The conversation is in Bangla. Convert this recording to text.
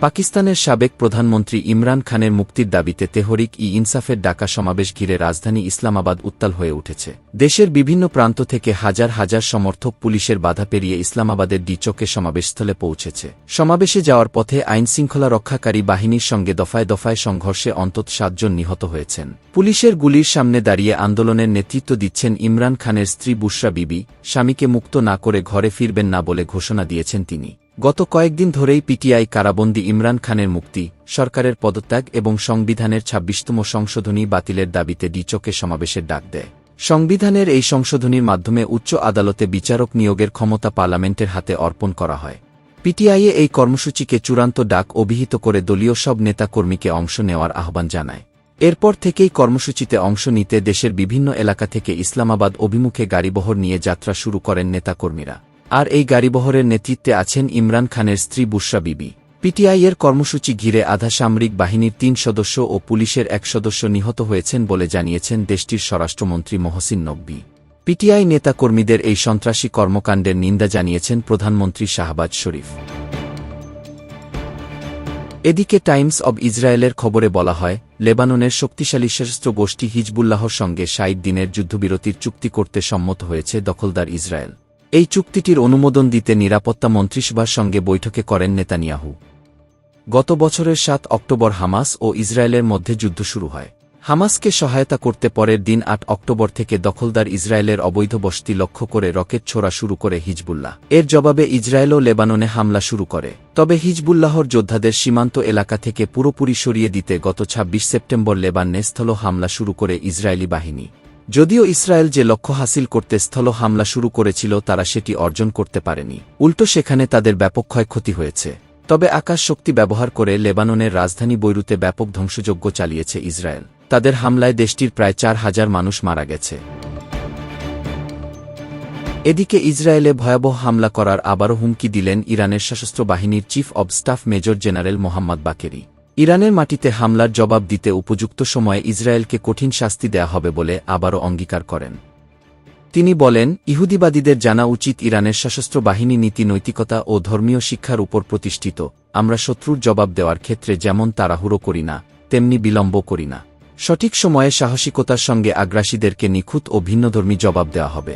পাকিস্তানের সাবেক প্রধানমন্ত্রী ইমরান খানের মুক্তির দাবিতে তেহরিক ই ইনসাফের ডাকা সমাবেশ ঘিরে রাজধানী ইসলামাবাদ উত্তাল হয়ে উঠেছে। দেশের বিভিন্ন প্রান্ত থেকে হাজার হাজার সমর্থক পুলিশের বাধা পেরিয়ে ইসলামাবাদের ডিচকে সমাবেশস্থলে পৌঁছেছে। সমাবেশে যাওয়ার পথে আইনশৃঙ্খলা রক্ষাকারী বাহিনীর সঙ্গে দফায় দফায় সংঘর্ষে অন্তত সাতজন নিহত হয়েছেন। পুলিশের গুলির সামনে দাঁড়িয়ে আন্দোলনের নেতৃত্ব দিচ্ছেন ইমরান খানের স্ত্রী বুশরা বিবি, স্বামীকে মুক্ত না করে ঘরে ফিরবেন না বলে ঘোষণা দিয়েছেন তিনি। গত কয়েকদিন ধরেই পিটিআই কারাবন্দী ইমরান খানের মুক্তি, সরকারের পদত্যাগ এবং সংবিধানের ছাব্বিশতম সংশোধনী বাতিলের দাবিতে ডিচকে সমাবেশের ডাক দেয়। সংবিধানের এই সংশোধনীর মাধ্যমে উচ্চ আদালতে বিচারক নিয়োগের ক্ষমতা পার্লামেন্টের হাতে অর্পণ করা হয়। পিটিআইয়ে এই কর্মসূচিকে চূড়ান্ত ডাক অভিহিত করে দলীয় সব নেতাকর্মীকে অংশ নেওয়ার আহ্বান জানায়। এরপর থেকেই কর্মসূচিতে অংশ নিতে দেশের বিভিন্ন এলাকা থেকে ইসলামাবাদ অভিমুখে গাড়িবহর নিয়ে যাত্রা শুরু করেন নেতাকর্মীরা। আর এই গাড়িবহরের নেতৃত্বে আছেন ইমরান খানের স্ত্রী বুশরা বিবি। পিটিআইয়ের কর্মসূচি ঘিরে আধা সামরিক বাহিনীর তিন সদস্য ও পুলিশের এক সদস্য নিহত হয়েছেন বলে জানিয়েছেন দেশটির স্বরাষ্ট্রমন্ত্রী মহসিন নকবি। পিটিআই নেতাকর্মীদের এই সন্ত্রাসী কর্মকাণ্ডের নিন্দা জানিয়েছেন প্রধানমন্ত্রী শাহবাজ শরীফ। এদিকে টাইমস অব ইসরায়েলের খবরে বলা হয়, লেবাননের শক্তিশালী সশস্ত্র গোষ্ঠী হিজবুল্লাহর সঙ্গে ষাট দিনের যুদ্ধবিরতির চুক্তি করতে সম্মত হয়েছে দখলদার ইসরায়েল। এই চুক্তিটির অনুমোদন দিতে নিরাপত্তা মন্ত্রিসভার সঙ্গে বৈঠকে করেন নেতানিয়াহু। গত বছরের সাত অক্টোবর হামাস ও ইসরায়েলের মধ্যে যুদ্ধ শুরু হয়। হামাসকে সহায়তা করতে পরের দিন আট অক্টোবর থেকে দখলদার ইসরায়েলের অবৈধ বসতি লক্ষ্য করে রকেট ছোড়া শুরু করে হিজবুল্লাহ। এর জবাবে ইসরায়েলও লেবাননে হামলা শুরু করে। তবে হিজবুল্লাহর যোদ্ধাদের সীমান্ত এলাকা থেকে পুরোপুরি সরিয়ে দিতে গত ২৬ সেপ্টেম্বর লেবাননে স্থল হামলা শুরু করে ইসরায়েলি বাহিনী। যদিও ইসরায়েল যে লক্ষ্য হাসিল করতে স্থল হামলা শুরু করেছিল, তারা সেটি অর্জন করতে পারেনি। উল্টো সেখানে তাদের ব্যাপক ক্ষয়ক্ষতি হয়েছে। তবে আকাশ শক্তি ব্যবহার করে লেবাননের রাজধানী বৈরুতে ব্যাপক ধ্বংসযজ্ঞ চালিয়েছে ইসরায়েল। তাদের হামলায় দেশটির প্রায় চার হাজার মানুষ মারা গেছে। এদিকে ইসরায়েলে ভয়াবহ হামলা করার আবারও হুমকি দিলেন ইরানের সশস্ত্র বাহিনীর chief of staff major general Mohammad Bagheri. ইরানের মাটিতে হামলার জবাব দিতে উপযুক্ত সময়ে ইসরায়েলকে কঠিন শাস্তি দেয়া হবে বলে আবারও অঙ্গীকার করেন। তিনি বলেন, ইহুদিবাদীদের জানা উচিত ইরানের সশস্ত্র বাহিনী নীতি, নৈতিকতা ও ধর্মীয় শিক্ষার উপর প্রতিষ্ঠিত। আমরা শত্রুর জবাব দেওয়ার ক্ষেত্রে যেমন তাড়াহুড়ো করি না, তেমনি বিলম্ব করি না। সঠিক সময়ে সাহসিকতার সঙ্গে আগ্রাসীদেরকে নিখুঁত ও ভিন্নধর্মী জবাব দেওয়া হবে।